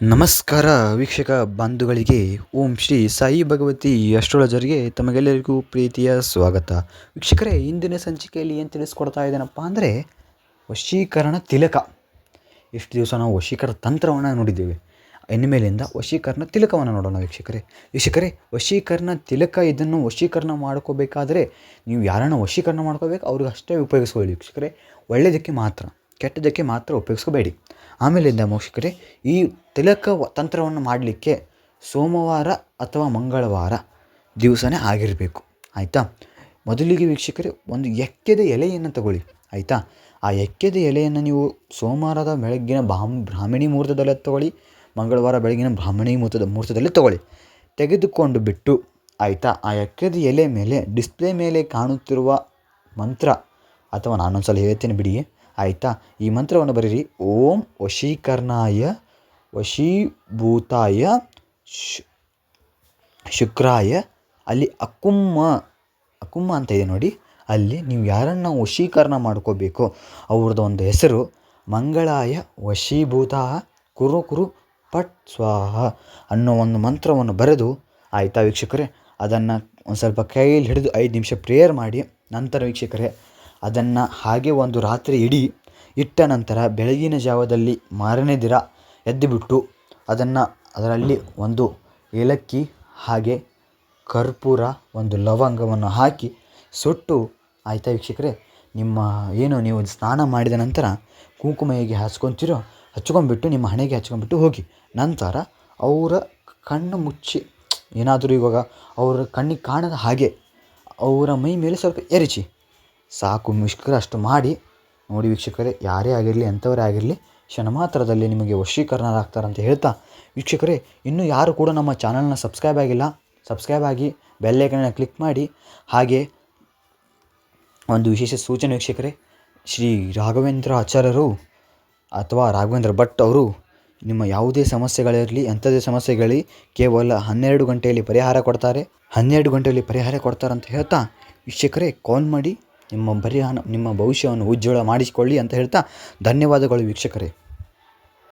ನಮಸ್ಕಾರ ವೀಕ್ಷಕ ಬಂಧುಗಳಿಗೆ. ಓಂ ಶ್ರೀ ಸಾಯಿ ಭಗವತಿ ಅಸ್ಟ್ರಾಲಜರ್ಗೆ ತಮಗೆಲ್ಲರಿಗೂ ಪ್ರೀತಿಯ ಸ್ವಾಗತ. ವೀಕ್ಷಕರೇ, ಇಂದಿನ ಸಂಚಿಕೆಯಲ್ಲಿ ಏನು ತಿಳಿಸ್ಕೊಡ್ತಾ ಇದ್ದೇನಪ್ಪ ಅಂದರೆ, ವಶೀಕರಣ ತಿಲಕ. ಎಷ್ಟು ದಿವಸ ನಾವು ವಶೀಕರಣ ತಂತ್ರವನ್ನು ನೋಡಿದ್ದೇವೆ. ಇನ್ಮೇಲಿಂದ ವಶೀಕರಣ ತಿಲಕವನ್ನು ನೋಡೋಣ ವೀಕ್ಷಕರೇ. ವೀಕ್ಷಕರೇ, ವಶೀಕರಣ ತಿಲಕ ಇದನ್ನು ವಶೀಕರಣ ಮಾಡ್ಕೋಬೇಕಾದ್ರೆ ನೀವು ಯಾರನ್ನು ವಶೀಕರಣ ಮಾಡ್ಕೋಬೇಕು, ಅವ್ರಿಗೆ ಅಷ್ಟೇ ಉಪಯೋಗಿಸ್ಕೊಳ್ಳಿ ವೀಕ್ಷಕರೇ. ಒಳ್ಳೆಯದಕ್ಕೆ ಮಾತ್ರ ಕೆಟ್ಟದಕ್ಕೆ ಮಾತ್ರ ಉಪಯೋಗಿಸ್ಕೋಬೇಡಿ. ಆಮೇಲಿಂದ ವೀಕ್ಷಕರೇ, ಈ ತಿಲಕ ತಂತ್ರವನ್ನು ಮಾಡಲಿಕ್ಕೆ ಸೋಮವಾರ ಅಥವಾ ಮಂಗಳವಾರ ದಿವಸನೇ ಆಗಿರಬೇಕು. ಆಯಿತಾ? ಮೊದಲಿಗೆ ವೀಕ್ಷಕರೇ, ಒಂದು ಎಕ್ಕೆದ ಎಲೆಯನ್ನು ತಗೊಳ್ಳಿ. ಆಯಿತಾ? ಆ ಎಕ್ಕೆದ ಎಲೆಯನ್ನು ನೀವು ಸೋಮವಾರದ ಬೆಳಗ್ಗಿನ ಬಾಮ್ ಬ್ರಾಹ್ಮಣಿ ಮುಹೂರ್ತದಲ್ಲೇ ತಗೊಳ್ಳಿ, ಮಂಗಳವಾರ ಬೆಳಗಿನ ಬ್ರಾಹ್ಮಣಿ ಮುಹೂರ್ತದ ಮುಹೂರ್ತದಲ್ಲಿ ತಗೊಳ್ಳಿ. ತೆಗೆದುಕೊಂಡು ಬಿಟ್ಟು, ಆಯಿತಾ? ಆ ಎಕ್ಕೆದ ಎಲೆ ಮೇಲೆ, ಡಿಸ್ಪ್ಲೇ ಮೇಲೆ ಕಾಣುತ್ತಿರುವ ಮಂತ್ರ, ಅಥವಾ ನಾನೊಂದು ಸಲ ಹೇಳ್ತೇನೆ ಬಿಡಿ, ಆಯಿತಾ? ಈ ಮಂತ್ರವನ್ನು ಬರೀರಿ, ಓಂ ವಶೀಕರಣಾಯ ವಶೀಭೂತಾಯ ಶು, ಶುಕ್ರಾಯ. ಅಲ್ಲಿ ಅಕುಮ್ಮ ಅಕುಮ್ಮ ಅಂತ ಇದೆ ನೋಡಿ. ಅಲ್ಲಿ ನೀವು ಯಾರನ್ನು ವಶೀಕರಣ ಮಾಡ್ಕೋಬೇಕು, ಅವ್ರದ್ದು ಒಂದು ಹೆಸರು ಮಂಗಳಾಯ ವಶೀಭೂತ ಕುರು ಕುರು ಪಟ್ ಸ್ವಾಹ ಅನ್ನೋ ಒಂದು ಮಂತ್ರವನ್ನು ಬರೆದು, ಆಯಿತಾ ವೀಕ್ಷಕರೇ? ಅದನ್ನು ಒಂದು ಸ್ವಲ್ಪ ಕೈಯಲ್ಲಿ ಹಿಡಿದು ಐದು ನಿಮಿಷ ಪ್ರೇಯರ್ ಮಾಡಿ, ನಂತರ ವೀಕ್ಷಕರೇ, ಅದನ್ನು ಹಾಗೆ ಒಂದು ರಾತ್ರಿ ಇಡೀ ಇಟ್ಟ ನಂತರ ಬೆಳಗಿನ ಜಾವದಲ್ಲಿ ಮಾರನೇ ದಿನ ಎದ್ದುಬಿಟ್ಟು ಅದನ್ನು ಅದರಲ್ಲಿ ಒಂದು ಏಲಕ್ಕಿ ಹಾಗೆ ಕರ್ಪೂರ ಒಂದು ಲವಂಗವನ್ನು ಹಾಕಿ ಸುಟ್ಟು. ಆಯಿತಾ ವೀಕ್ಷಕರೇ, ನಿಮ್ಮ ಏನು ನೀವು ಸ್ನಾನ ಮಾಡಿದ ನಂತರ ಕುಂಕುಮ ಹೇಗೆ ಹಚ್ಕೊತೀರೋ ಹಚ್ಕೊಂಡ್ಬಿಟ್ಟು ನಿಮ್ಮ ಹಣೆಗೆ ಹಚ್ಕೊಂಡ್ಬಿಟ್ಟು ಹೋಗಿ. ನಂತರ ಅವರ ಕಣ್ಣು ಮುಚ್ಚಿ, ಏನಾದರೂ ಇವಾಗ ಅವರ ಕಣ್ಣಿಗೆ ಕಾಣದ ಹಾಗೆ ಅವರ ಮೈ ಮೇಲೆ ಸ್ವಲ್ಪ ಎರಚಿ. ಸಾಕು ವೀಕ್ಷಕರೇ, ಅಷ್ಟು ಮಾಡಿ. ನೋಡಿ ವೀಕ್ಷಕರೇ, ಯಾರೇ ಆಗಿರಲಿ, ಎಂಥವರೇ ಆಗಿರಲಿ ಕ್ಷಣ ಮಾತ್ರದಲ್ಲಿ ನಿಮಗೆ ವಶೀಕರಣರಾಗ್ತಾರಂತ ಹೇಳ್ತಾ, ವೀಕ್ಷಕರೇ, ಇನ್ನೂ ಯಾರು ಕೂಡ ನಮ್ಮ ಚಾನಲ್ನ ಸಬ್ಸ್ಕ್ರೈಬ್ ಆಗಿಲ್ಲ, ಸಬ್ಸ್ಕ್ರೈಬ್ ಆಗಿ ಬೆಲ್ಲೈಕನ್ನ ಕ್ಲಿಕ್ ಮಾಡಿ. ಹಾಗೆ ಒಂದು ವಿಶೇಷ ಸೂಚನೆ ವೀಕ್ಷಕರೇ, ಶ್ರೀ ರಾಘವೇಂದ್ರ ಆಚಾರ್ಯರು ಅಥವಾ ರಾಘವೇಂದ್ರ ಭಟ್ ಅವರು ನಿಮ್ಮ ಯಾವುದೇ ಸಮಸ್ಯೆಗಳಿರಲಿ ಎಂಥದೇ ಸಮಸ್ಯೆಗಳಿ ಕೇವಲ ಹನ್ನೆರಡು ಗಂಟೆಯಲ್ಲಿ ಪರಿಹಾರ ಕೊಡ್ತಾರೆ. ಹನ್ನೆರಡು ಗಂಟೆಯಲ್ಲಿ ಪರಿಹಾರ ಕೊಡ್ತಾರೆ ಅಂತ ಹೇಳ್ತಾ, ವೀಕ್ಷಕರೇ ಕಾಲ್ ಮಾಡಿ ನಿಮ್ಮ ಪರಿಹಾರ, ನಿಮ್ಮ ಭವಿಷ್ಯವನ್ನು ಉಜ್ವಲ ಮಾಡಿಸಿಕೊಳ್ಳಿ ಅಂತ ಹೇಳ್ತಾ, ಧನ್ಯವಾದಗಳು ವೀಕ್ಷಕರೇ.